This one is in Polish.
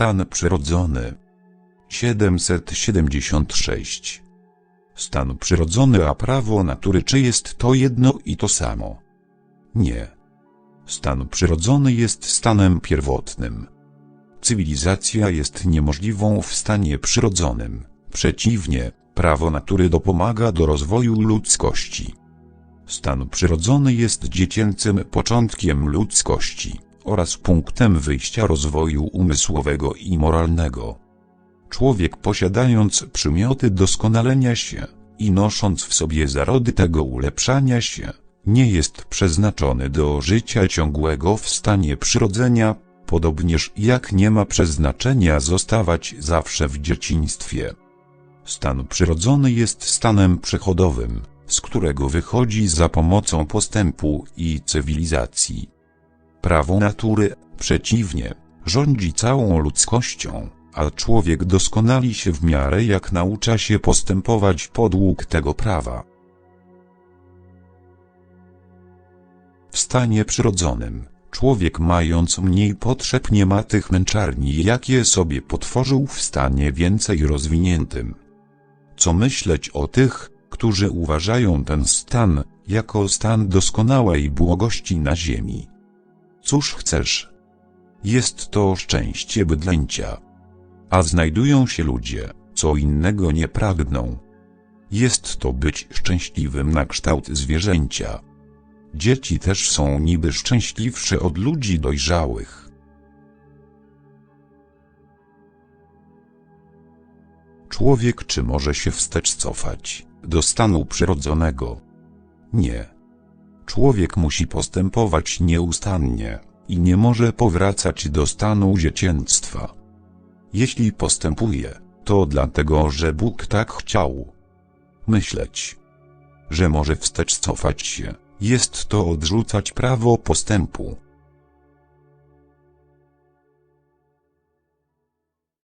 Stan przyrodzony. 776. Stan przyrodzony a prawo natury czy jest to jedno i to samo? Nie. Stan przyrodzony jest stanem pierwotnym. Cywilizacja jest niemożliwą w stanie przyrodzonym. Przeciwnie, prawo natury dopomaga do rozwoju ludzkości. Stan przyrodzony jest dziecięcym początkiem ludzkości oraz punktem wyjścia rozwoju umysłowego i moralnego. Człowiek posiadając przymioty doskonalenia się i nosząc w sobie zarody tego ulepszania się, nie jest przeznaczony do życia ciągłego w stanie przyrodzenia, podobnież jak nie ma przeznaczenia zostawać zawsze w dzieciństwie. Stan przyrodzony jest stanem przechodowym, z którego wychodzi za pomocą postępu i cywilizacji. Prawo natury, przeciwnie, rządzi całą ludzkością, a człowiek doskonali się w miarę jak naucza się postępować podług tego prawa. W stanie przyrodzonym, człowiek mając mniej potrzeb nie ma tych męczarni jakie sobie potworzył w stanie więcej rozwiniętym. Co myśleć o tych, którzy uważają ten stan, jako stan doskonałej błogości na ziemi. Cóż chcesz? Jest to szczęście bydlęcia. A znajdują się ludzie, co innego nie pragną. Jest to być szczęśliwym na kształt zwierzęcia. Dzieci też są niby szczęśliwsze od ludzi dojrzałych. Człowiek czy może się wstecz cofać do stanu przyrodzonego? Nie. Człowiek musi postępować nieustannie i nie może powracać do stanu dziecięctwa. Jeśli postępuje, to dlatego, że Bóg tak chciał. Myśleć, że może wstecz cofać się, jest to odrzucać prawo postępu.